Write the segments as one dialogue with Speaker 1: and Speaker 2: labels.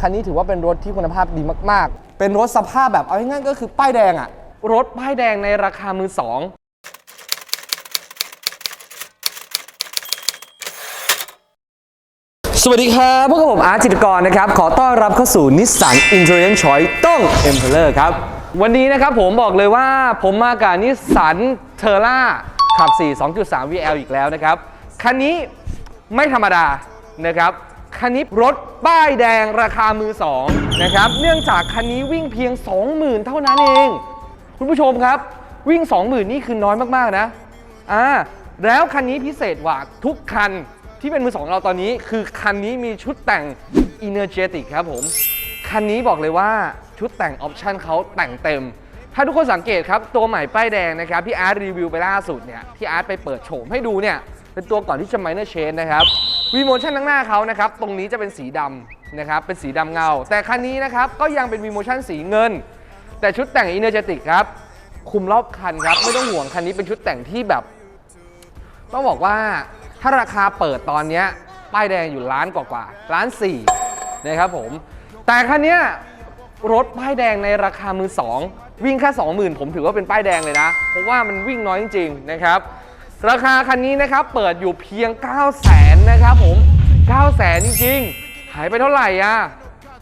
Speaker 1: คันนี้ถือว่าเป็นรถที่คุณภาพดีมากๆ เป็นรถสภาพแบบเอาง่ายๆก็คือป้ายแดงอะรถป้ายแดงในราคามือสองสวัสดีครับพวกบผมอาร์ตจิตรกรนะครับ ขอต้อนรับเข้าสู่นิสสัน Intelligent Choice ต้อง e m p e r o r ครับ วันนี้นะครับผมบอกเลยว่าผมมากับนิสสันเทอร่าขับ 4 2.3 VL อีกแล้วนะครับ คันนี้ไม่ธรรมดานะครับ คันนี้รถป้ายแดงราคามือ2นะครับ เนื่องจากคันนี้วิ่งเพียง 20,000 เท่านั้นเอง คุณผู้ชมครับ วิ่ง 20,000 นี่คือน้อยมากๆนะอ่าแล้วคันนี้พิเศษกว่าทุกคันที่เป็นมือสองเราตอนนี้ คือคันนี้มีชุดแต่ง Energetic ครับผม คันนี้บอกเลยว่าชุดแต่งออปชันเขาแต่งเต็ม ถ้าทุกคนสังเกตครับ ตัวใหม่ป้ายแดงนะครับที่อาร์ตรีวิวไปล่าสุดเนี่ยที่อาร์ตไปเปิดโฉมให้ดูเนี่ยเป็นตัวก่อนที่จะ minor change นะครับ วีโมชั่นข้างหน้าเขานะครับตรงนี้จะเป็นสีดำนะครับเป็นสีดำเงา แต่คันนี้นะครับก็ยังเป็นวีโมชั่นสีเงิน แต่ชุดแต่ง Energetic ครับคุมรอบคันครับไม่ต้องห่วงคันนี้เป็นชุดแต่งที่แบบ ต้องบอกว่าถ้าราคาเปิดตอนนี้ป้ายแดงอยู่ล้านกว่าๆล้านสี่นะครับผม แต่คันนี้รถป้ายแดงในราคามือสองวิ่งแค่20,000 ผมถือว่าเป็นป้ายแดงเลยนะ เพราะว่ามันวิ่งน้อยจริงๆนะครับ ราคาคันนี้นะครับเปิดอยู่เพียง 9 0 0 0 0นนะครับผม 9 0 0 0 0 0จริงๆ หายไปเท่าไหร่อะ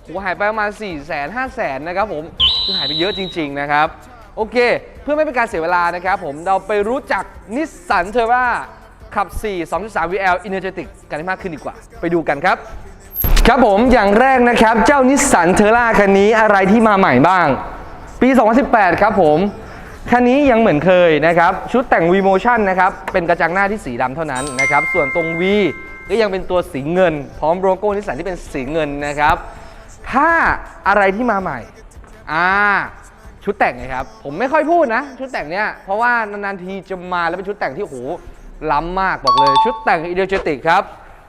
Speaker 1: โหหายไปประมาณ 4 0 0 0 0 0 5 0 0 0 0นะครับผมคือหายไปเยอะจริง ๆ นะครับ โอเค เพื่อไม่เป็นการเสียเวลานะครับผมเราไปรู้จักนิสสันเทอร่าขับ 4 2.3 VL Energetic กันให้มากขึ้นดีกว่า ไปดูกันครับ ครับผมอย่างแรกนะครับ เจ้านิสสันเทอร่าคันนี้อะไรที่มาใหม่บ้าง ปี 2018 ครับผม คันนี้ยังเหมือนเคยนะครับ ชุดแต่ง V Motion นะครับ เป็นกระจังหน้าที่สีดำเท่านั้นนะครับ ส่วนตรง V ก็ยังเป็นตัวสีเงิน พร้อมโลโก้นิสสันที่เป็นสีเงินนะครับ ถ้าอะไรที่มาใหม่ อ่า ชุดแต่งไงครับ ผมไม่ค่อยพูดนะ ชุดแต่งเนี้ย เพราะว่านานๆทีจะมาแล้วเป็นชุดแต่งที่โหล้ำมากบอกเลย ชุดแต่งอีเดียเจติกครับ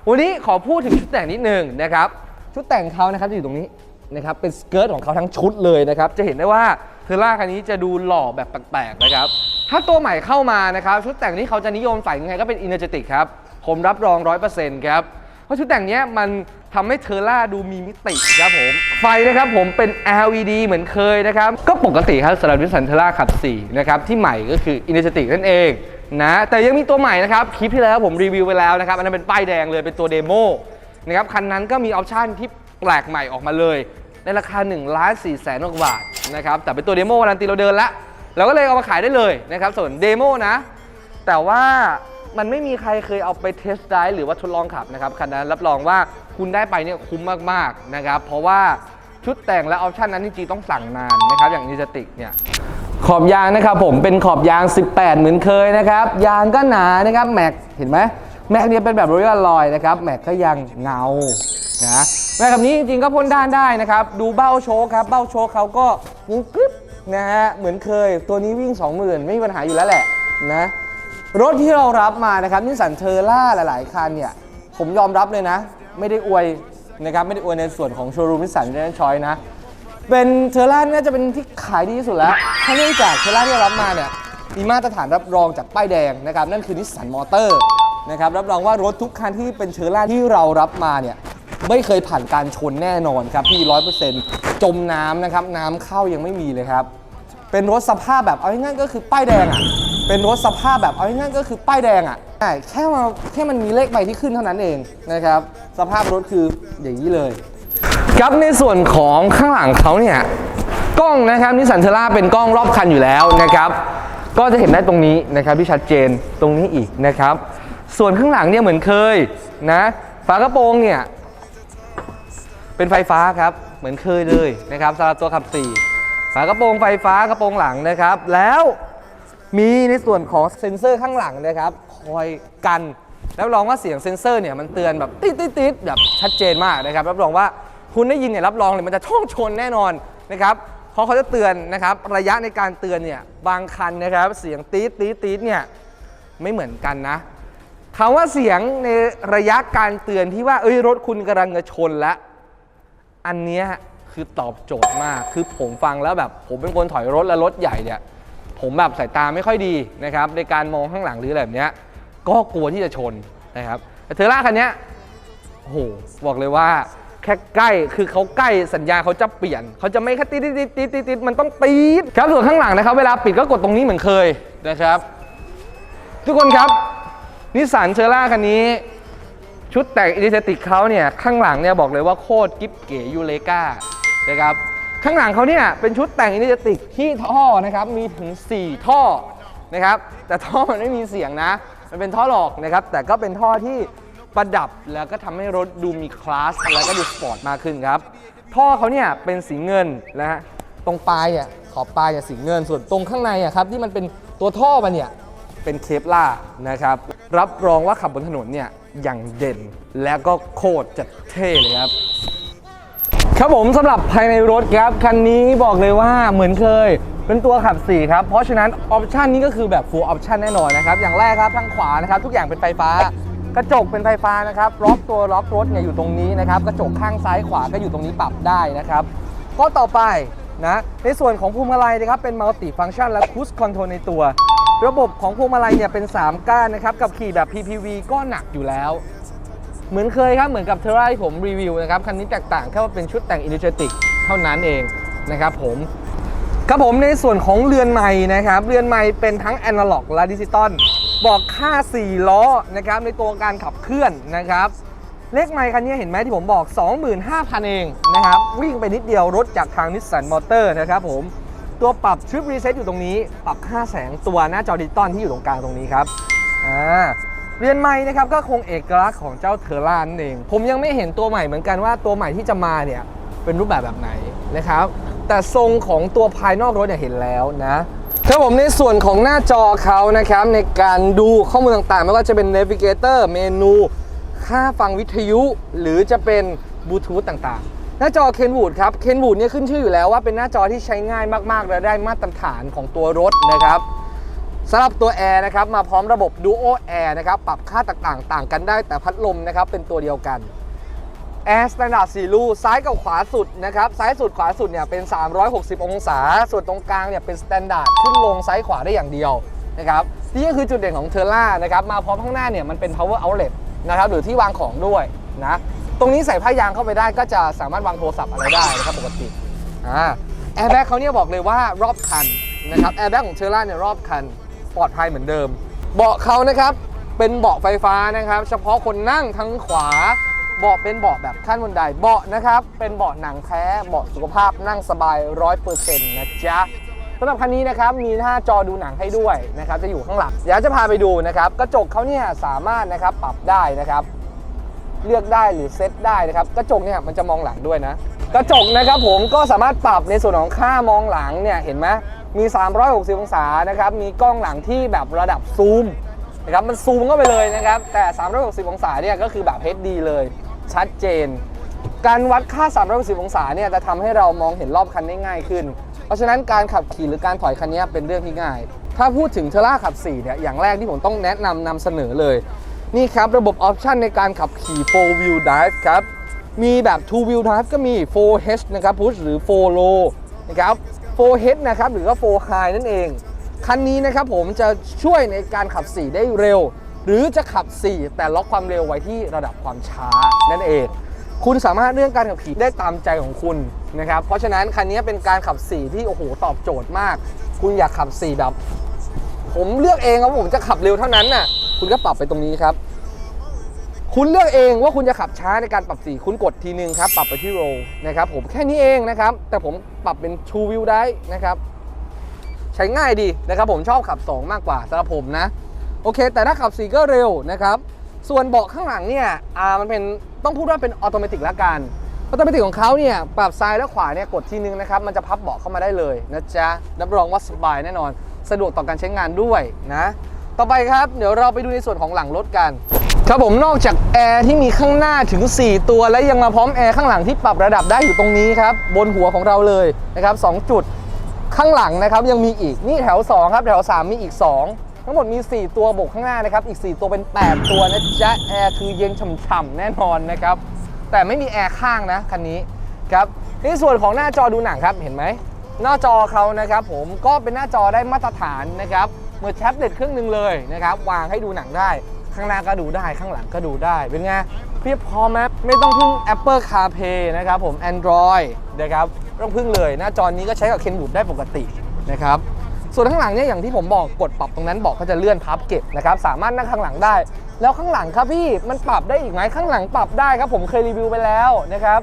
Speaker 1: วันนี้ขอพูดถึงชุดแต่งนิดนึงนะครับ ชุดแต่งเขานะครับจะอยู่ตรงนี้นะครับ เป็นสเกิร์ตของเขาทั้งชุดเลยนะครับ จะเห็นได้ว่า เทอร่าคันนี้จะดูหล่อแบบแปลกๆนะครับ ถ้าตัวใหม่เข้ามานะครับชุดแต่งที่เขาจะนิยมใส่ยังไงก็เป็นอินเ r อร์เจติกครับ ผมรับรอง 100%ครับ เพราะชุดแต่งนี้มันทำให้เทอร่าดูมีมิติครับผม ไฟนะครับผมเป็น LED เหมือนเคยนะครับ ก็ปกติครับสำหรับนิสสันเทอร่าขับ4นะครับที่ใหม่ก็คือ i n e r g e t i c นั่นเองนะแต่ยังมีตัวใหม่นะครับคลิปที่แล้วผมรีวิวไปแล้วนะครับอันนั้นเป็นป้ายแดงเลยเป็นตัวเดโมนะครับคันนั้นก็มีออปชันที่แปลกใหม่ออกมาเลย ในราคา1ล้าน4แสนกว่าบาท นะครับแต่เป็นตัวเดโมวันนั้นตีเราเดินละเราก็เลยเอามาขายได้เลยนะครับส่วนเดโมนะ แต่ว่ามันไม่มีใครเคยเอาไปเทสได้หรือว่าทดลองขับนะครับคันนั้นรับรองว่าคุณได้ไปเนี่ยคุ้มมากๆนะครับเพราะว่าชุดแต่งและออปชันนั้นจริงๆต้องสั่งนานนะครับอย่างนิสติกเนี่ยขอบยางนะครับผมเป็นขอบยาง 18 เหมือนเคยนะครับยางก็หนานะครับแม็กเห็นไหมแม็กเนี่ยเป็นแบบรอยัลลอยนะครับแม็กก็ยังเงานะ แม็กแบบนี้จริงๆก็พ่นด้านได้นะครับ ดูเบ้าโชคครับ เบ้าโชคเขาก็ยังกึ๊บนะฮะ เหมือนเคย ตัวนี้วิ่ง 20,000 ไม่มีปัญหาอยู่แล้วแหละนะ รถที่เรารับมานะครับนิสสันเทอร่าหลาย ๆ คันเนี่ย ผมยอมรับเลยนะ ไม่ได้อวยนะครับ ไม่ได้อวยในส่วนของโชว์รูมนิสสันเดนชอยนะ เป็นเทอร่าน่าจะเป็นที่ขายดีที่สุดแล้วถ้าเนื่องจากเทอร่าที่เรารับมาเนี่ย มีมาตรฐานรับรองจากป้ายแดงนะครับ นั่นคือนิสสันมอเตอร์นะครับ รับรองว่ารถทุกคันที่เป็นเทอร่าที่เรารับมาเนี่ย ไม่เคยผ่านการชนแน่นอนครับพี่ร้อยเปอร์เซ็นต์จมน้ำนะครับ น้ำเข้ายังไม่มีเลยครับ เป็นรถสภาพแบบเอาง่ายๆก็คือป้ายแดงอะ เป็นรถสภาพแบบเอาง่ายๆก็คือป้ายแดงอะใช่แค่มาแค่มันมีเลขใบที่ขึ้นเท่านั้นเองนะครับ สภาพรถคืออย่างนี้เลยครับในส่วนของข้างหลังเขาเนี่ยกล้องนะครับนิสสันเทล่าเป็นกล้องรอบคันอยู่แล้วนะครับ ก็จะเห็นได้ตรงนี้นะครับที่ชัดเจนตรงนี้อีกนะครับ ส่วนข้างหลังเนี่ยเหมือนเคยนะฝากระโปรงเนี่ย เป็นไฟฟ้าครับ เหมือนเคยเลยนะครับสำหรับตัวขับ 4 ฝากระโปรงไฟฟ้ากระโปรงหลังนะครับ แล้วมีในส่วนของเซ็นเซอร์ข้างหลังนะครับ คอยกันรับรองว่าเสียงเซ็นเซอร์เนี่ยมันเตือนแบบติดติดติดแบบชัดเจนมากนะครับรับรองว่าคุณได้ยินเนี่ยรับรองเลยมันจะช่องชนแน่นอนนะครับเพราะเขาจะเตือนนะครับระยะในการเตือนเนี่ยบางคันนะครับเสียงตีดตีดตีดเนี่ยไม่เหมือนกันนะคำว่าเสียงในระยะการเตือนที่ว่าเอ้ยรถคุณกำลังจะชนแล้ว อันเนี้ยคือตอบโจทย์มาก คือผมฟังแล้วแบบ ผมเป็นคนถอยรถและรถใหญ่เนี่ย ผมแบบสายตาไม่ค่อยดีนะครับ ในการมองข้างหลังหรืออะไรแบบเนี้ย ก็กลัวที่จะชนนะครับแต่เทอร่าคันเนี้ยโอ้โหบอกเลยว่าแค่ใกล้คือเขาใกล้สัญญาเขาจะเปลี่ยนเขาจะไม่แค่ติดติดติดติดติดติดมันต้องตีดครับส่วนข้างหลังนะครับ เวลาปิดก็กดตรงนี้เหมือนเคยนะครับ ทุกคนครับนิสสันเชอร่าคันนี้ ชุดแต่งอินเทติกเขาเนี่ยข้างหลังเนี่ยบอกเลยว่าโคตรกิ๊บเก๋ยูเลกานะครับข้างหลังเขาเนี่ยเป็นชุดแต่งอินเทติกที่ท่อนะครับมีถึง 4 ท่อนะครับแต่ท่อมันไม่มีเสียงนะ มันเป็นท่อหลอกนะครับแต่ก็เป็นท่อที่ประดับแล้วก็ทำให้รถดูมีคลาสแล้วก็ดูสปอร์ตมากขึ้นครับท่อเขาเนี่ยเป็นสีเงินนะฮะตรงปลายเนี่ยขอบปลายเนี่ยสีเงินส่วนตรงข้างในอะครับที่มันเป็นตัวท่อมันเนี่ย เป็นเคปล่านะครับ รับรองว่าขับบนถนนเนี่ยอย่างเด่นและก็โคตรจะเท่เลยครับ ครับผมสำหรับภายในรถครับ คันนี้บอกเลยว่าเหมือนเคยเป็นตัวขับ 4 ครับ เพราะฉะนั้นออปชันนี้ก็คือแบบ full option แน่นอนนะครับ อย่างแรกครับทางขวานะครับ ทุกอย่างเป็นไฟฟ้ากระจกเป็นไฟฟ้านะครับล็อกตัวล็อกรถเนี่ยอยู่ตรงนี้นะครับ กระจกข้างซ้ายขวาก็อยู่ตรงนี้ปรับได้นะครับข้อต่อไปนะในส่วนของพวงมาลัยนะครับเป็นมัลติฟัง c t ชันและคู i คอนโทรลในตัว ระบบของพวงมาลัยเนี่ยเป็น 3 ก้านนะครับ กับขี่แบบ PPV ก็หนักอยู่แล้ว เหมือนเคยครับ เหมือนกับเทอร่าที่ผมรีวิวนะครับ คันนี้แตกต่างแค่ว่าเป็นชุดแต่งอินดิเ t ติกเท่านั้นเองนะครับผมครับผมในส่วนของเรือนไม้นะครับ เรือนไม้เป็นทั้งแอนะล็อกและดิจิตอลบอกค่า 4 ล้อนะครับในตัวการขับเคลื่อนนะครับเลขไมค์คันนี้เห็นไหมที่ผมบอก 25,000 เองนะครับ วิ่งไปนิดเดียวรถจากทางนิสสันมอเตอร์นะครับผม ตัวปรับช i ปรีเซ็ตอยู่ตรงนี้ ปรับค่าแสงตัวหน้าจอดิจิตอลที่อยู่ตรงกลางตรงนี้ครับอ่าเรียนใหม่นะครับก็คงเอกลักษณ์ของเจ้าเทอร่านั่นเอง ผมยังไม่เห็นตัวใหม่เหมือนกันว่าตัวใหม่ที่จะมาเนี่ยเป็นรูปแบบแบบไหนนะครับ แต่ทรงของตัวภายนอกรถเนี่ยเห็นแล้วนะครับผมในส่วนของหน้าจอเขานะครับในการดูข้อมูลต่างๆ ไม่ว่าจะเป็น Navigator เมนู ค่าฟังวิทยุ หรือจะเป็นบลูทูธต่างๆ หน้าจอเคนวูดครับเคนวูดเนี่ยขึ้นชื่ออยู่แล้วว่าเป็นหน้าจอที่ใช้ง่ายมากๆ และได้มาตรฐานของตัวรถนะครับสำหรับตัวแอร์นะครับมาพร้อมระบบ Duo Air นะครับปรับค่าต่างๆ ต่างกันได้แต่พัดลมนะครับเป็นตัวเดียวกันแอร์สแตนดาร์ด4รูซ้ายกับขวาสุดนะครับซ้ายสุดขวาสุดเนี่ยเป็น 360 องศา ส่วนตรงกลางเนี่ยเป็นสแตนดาร์ดขึ้นลงซ้ายขวาได้อย่างเดียวนะครับนี่ก็คือจุดเด่นของเทอร่านะครับมาพร้อมข้างหน้าเนี่ยมันเป็น power outlet นะครับหรือที่วางของด้วยนะ ตรงนี้ใส่ผ้ายางเข้าไปได้ก็จะสามารถวางโทรศัพท์อะไรได้นะครับปกติอ่าแอร์แบ็กเขาเนี่ยบอกเลยว่ารอบคันนะครับแอร์แบ็กของเทอร่าเนี่ยรอบคันปลอดภัยเหมือนเดิม เบาะเขานะครับเป็นเบาะไฟฟ้านะครับ เฉพาะคนนั่งทั้งขวาเบาะเป็นเบาะแบบขั้นบันไดเบาะนะครับ เป็นเบาะหนังแท้เบาะสุขภาพนั่งสบาย100%นะจ๊ะสำหรับคันนี้นะครับมีหน้าจอดูหนังให้ด้วยนะครับจะอยู่ข้างหลังเดี๋ยวจะพาไปดูนะครับกระจกเขาเนี่ยสามารถนะครับปรับได้นะครับ เลือกได้หรือเซตได้นะครับกระจกเนี่ยมันจะมองหลังด้วยนะ กระจกนะครับผมก็สามารถปรับในส่วนของค่ามองหลังเนี่ยเห็นไหมมี 360 องศานะครับมีกล้องหลังที่แบบระดับซูมนะครับมันซูมเข้าไปเลยนะครับแต่ 360 องศาเนี่ยก็คือแบบ HD เลยชัดเจน การวัดค่า 360 องศาเนี่ยจะทำให้เรามองเห็นรอบคันได้ง่ายขึ้น เพราะฉะนั้นการขับขี่หรือการถอยคันนี้เป็นเรื่องที่ง่าย ถ้าพูดถึงเทอร่าขับ4เนี่ยอย่างแรกที่ผมต้องแนะนำนำเสนอเลย นี่ครับระบบออปชันในการขับขี่ 4 wheel drive ครับ มีแบบ 2 wheel drive ก็มี 4H นะครับ push หรือ 4 low นะครับ 4H นะครับหรือว่า 4 high นั่นเอง คันนี้นะครับผมจะช่วยในการขับ 4 ได้เร็ว หรือจะขับ 4 แต่ล็อกความเร็วไว้ที่ระดับความช้านั่นเอง คุณสามารถเรื่องการขับขี่ได้ตามใจของคุณนะครับ เพราะฉะนั้นคันนี้เป็นการขับ 4 ที่โอ้โหตอบโจทย์มาก คุณอยากขับ 4 แบบ ผมเลือกเองครับผมจะขับเร็วเท่านั้นน่ะ คุณก็ปรับไปตรงนี้ครับ คุณเลือกเองว่าคุณจะขับช้าในการปรับสีคุณกดทีนึงครับ ปรับไปที่โรนะครับผมแค่นี้เองนะครับ แต่ผมปรับเป็น True View ได้นะครับ ใช้ง่ายดีนะครับผมชอบขับ 2 มากกว่าสำหรับผมนะ โอเค แต่ถ้าขับ4ก็เร็วนะครับ ส่วนเบาะข้างหลังเนี่ยอ่ามันเป็นต้องพูดว่าเป็นออโตเมติกละกันออโตเมติของเขาเนี่ยปรับซ้ายและขวาเนี่ยกดทีนึงนะครับ มันจะพับเบาะเข้ามาได้เลยนะจ๊ะรับรองว่าสบายแน่นอน สะดวกต่อการใช้งานด้วยนะ ต่อไปครับ เดี๋ยวเราไปดูในส่วนของหลังรถกัน ครับผมนอกจากแอร์ที่มีข้างหน้าถึง 4 ตัว และยังมาพร้อมแอร์ข้างหลังที่ปรับระดับได้อยู่ตรงนี้ครับ บนหัวของเราเลยนะครับ2จุดข้างหลังนะครับยังมีอีกนี่แถว 2 ครับ แถว 3 มีอีก 2 ทั้งหมดมี 4 ตัวบวกข้างหน้านะครับ อีก 4 ตัวเป็น 8 ตัวนะจ๊ะแอร์คือเย็นฉ่ำๆแน่นอนนะครับ แต่ไม่มีแอร์ข้างนะคันนี้ครับในส่วนของหน้าจอดูหนังครับเห็นไหมหน้าจอเขานะครับผมก็เป็นหน้าจอได้มาตรฐานนะครับ เหมือนแท็บเล็ตเครื่องหนึ่งเลยนะครับวางให้ดูหนังได้ ข้างหน้าก็ดูได้ข้างหลังก็ดูได้ เป็นไงเพียบพร้อมไหมไม่ต้องพึ่ง Apple CarPlay นะครับผม Android นะครับไม่ต้องพึ่งเลย หน้าจอนี้ก็ใช้กับ Kenwood ได้ปกตินะครับส่วนข้างหลังเนี่ยอย่างที่ผมบอกกดปรับตรงนั้นบอกก็จะเลื่อนพับเก็บนะครับสามารถนั่งข้างหลังได้ แล้วข้างหลังครับพี่มันปรับได้อีกไหมข้างหลังปรับได้ครับผมเคยรีวิวไปแล้วนะครับ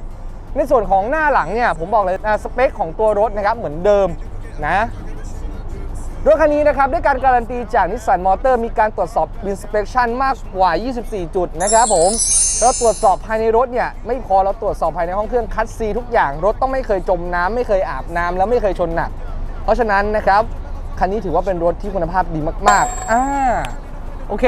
Speaker 1: ในส่วนของหน้าหลังเนี่ยผมบอกเลยสเปคของตัวรถนะครับเหมือนเดิมนะ รถคันนี้นะครับด้วยการการันตีจากนิสสันมอเตอร์มีการตรวจสอบ inspection มากกว่า 24 จุดนะครับผมเราตรวจสอบภายในรถเนี่ยไม่พอเราตรวจสอบภายในห้องเครื่องคัดซีทุกอย่างรถต้องไม่เคยจมน้ำไม่เคยอาบน้ำแล้วไม่เคยชนหนัก เพราะฉะนั้นนะครับคันนี้ถือว่าเป็นรถที่คุณภาพดีมากๆอ่าโอเค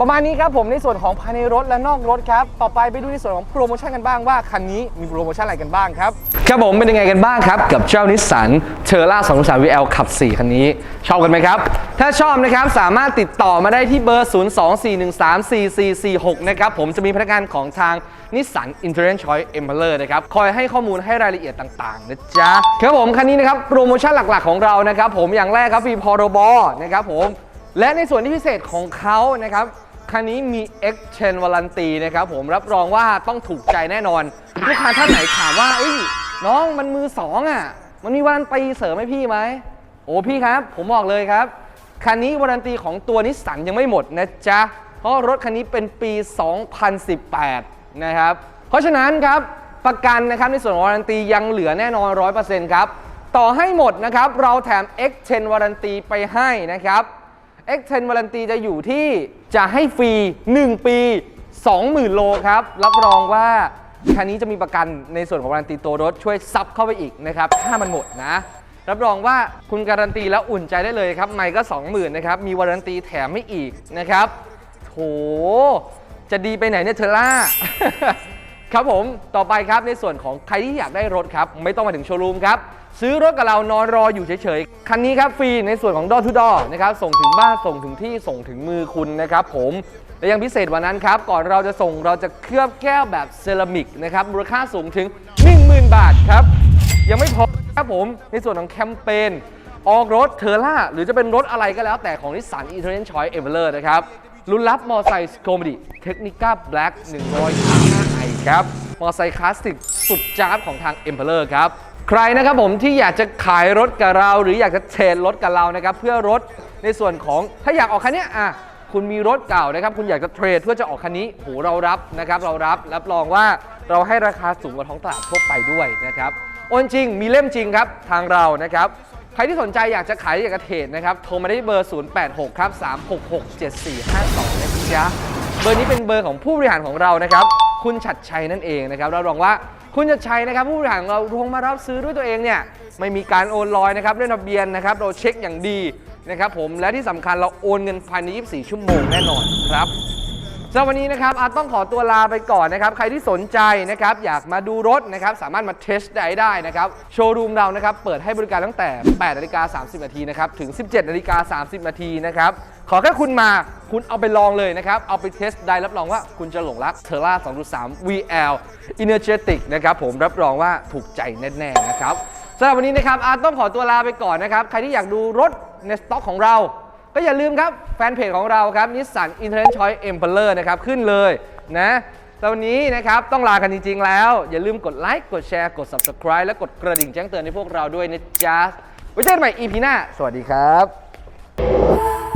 Speaker 1: ประมาณนี้ครับผมในส่วนของภายในรถและนอกรถครับ ต่อไปไปดูในส่วนของโปรโมชั่นกันบ้างว่าคันนี้มีโปรโมชั่นอะไรกันบ้างครับ ครับผมเป็นยังไงกันบ้างครับ กับเจ้านิสสันเทอร่า2 3 VL ขับ 4 คันนี้ ชอบกันไหมครับ ถ้าชอบนะครับสามารถติดต่อมาได้ที่เบอร์ 024134446 นะครับผมจะมีพนักงานของทางนิสสันอินเทอร์เน็ตชอยเอ็มเพลอร์นะครับคอยให้ข้อมูลให้รายละเอียดต่างๆนะจ๊ะครับผมคันนี้นะครับโปรโมชั่นหลักๆของเรานะครับผมอย่างแรกครับฟรีพรบนะครับผมและในส่วนที่พิเศษของเขานะครับ คันนี้มี X10 วารันตีนะครับผมรับรองว่าต้องถูกใจแน่นอน ลูกค้าท่านไหนถามว่าเอ้ยน้องมันมือสองอะ มันมีวารันตีเสริมให้พี่ไหม โอ้พี่ครับ ผมบอกเลยครับ คันนี้วารันตีของตัวนิสสันยังไม่หมดนะจ๊ะ เพราะรถคันนี้เป็นปี 2018 นะครับ เพราะฉะนั้นครับประกันนะครับในส่วนของวารันตียังเหลือแน่นอน 100%ครับ ต่อให้หมดนะครับ เราแถม X10 วารันตีไปให้นะครับ X10 วารันตีจะอยู่ที่จะให้ฟรี 1 ปี 20,000 โลครับ รับรองว่าคันนี้จะมีประกันในส่วนของวารันตีตัวรถช่วยซับเข้าไปอีกนะครับ ถ้ามันหมดนะ รับรองว่าคุณการันตีแล้วอุ่นใจได้เลยครับไม่ก็ 20,000 นะครับ มีวารันตีแถมไม่อีกนะครับโถจะดีไปไหนเนี่ยเทอร่าครับผม ต่อไปครับในส่วนของใครที่อยากได้รถครับ ไม่ต้องมาถึงโชว์รูมครับ ซื้อรถกับเรานอนรออยู่เฉยๆ คันนี้ครับฟรีในส่วนของดอทูดอนะครับ ส่งถึงบ้าน ส่งถึงที่ ส่งถึงมือคุณนะครับผม และยังพิเศษกวันนั้นครับ ก่อนเราจะส่งเราจะเคลือบแก้วแบบเซรามิกนะครับ มูลค่าสูงถึง 10,000 บาทครับ ยังไม่พอครับผม ในส่วนของแคมเปญออกรถเทอร่าหรือจะเป็นรถอะไรก็แล้วแต่ของนิสสันอีเทอร์เนชอยเอเวอร์นะครับรุ่นรับมอไซค์โคมดิเทคนิก้าแบล็ก125ไอครับ มอไซค์คลาสสิกสุดจ้าบของทาง e m p e r o r ครับ ใครนะครับผมที่อยากจะขายรถกับเรา หรืออยากจะเทรดรถกับเรานะครับเพื่อรถในส่วนของถ้าอยากออกคันนี้อะคุณมีรถเก่านะครับ คุณอยากจะเทรดเพื่อจะออกคันนี้โหเรารับนะครับเรารับรับรองว่าเราให้ราคาสูงกว่าท้องตลาดทั่วไปด้วยนะครับโอนจริงมีเล่มจริงครับทางเรานะครับใครที่สนใจอยากจะขายอยากจะเทรดนะครับโทรมาได้เบอร์ 086ครับ366 7452นะจ๊ะเบอร์นี้เป็นเบอร์ของผู้บริหารของเรานะครับคุณชัดชัยนั่นเองนะครับเรารองว่า คุณจะชัยนะครับผู้บริหารของเราลงมารับซื้อด้วยตัวเองเนี่ยไม่มีการโอนลอยนะครับเรื่องทะเบียนนะครับเราเช็คอย่างดีนะครับผมและที่สำคัญเราโอนเงินภายใน 24 ชั่วโมงแน่นอนครับ สำหรับวันนี้นะครับอาต้องขอตัวลาไปก่อนนะครับ ใครที่สนใจนะครับ อยากมาดูรถนะครับ สามารถมาเทสได้ได้นะครับ โชว์รูมเรานะครับ เปิดให้บริการตั้งแต่8นาฬิกา30 นาทีนะครับ ถึง 17นาฬิกา30 นาทีนะครับ ขอแค่คุณมา คุณเอาไปลองเลยนะครับ เอาไปเทสได้รับรองว่าคุณจะหลงรักเทอร่า2.3 VL Energetic นะครับ ผมรับรองว่าถูกใจแน่ๆนะครับสำหรับวันนี้นะครับอาต้องขอตัวลาไปก่อนนะครับ ใครที่อยากดูรถในสต็อกของเรา ก็อย่าลืมครับ แฟนเพจของเราครับนิสสันอินเทอร์เน็ตชอยเอ็มเพลเลอร์นะครับ ขึ้นเลยนะแต่วันนี้นะครับต้องลากันจริง ๆ แล้ว อย่าลืมกดไลค์กดแชร์กด Subscribe และกดกระดิ่งแจ้งเตือนให้พวกเราด้วยนะจ๊ะไว้เจอกันใหม่ EP หน้า สวัสดีครับ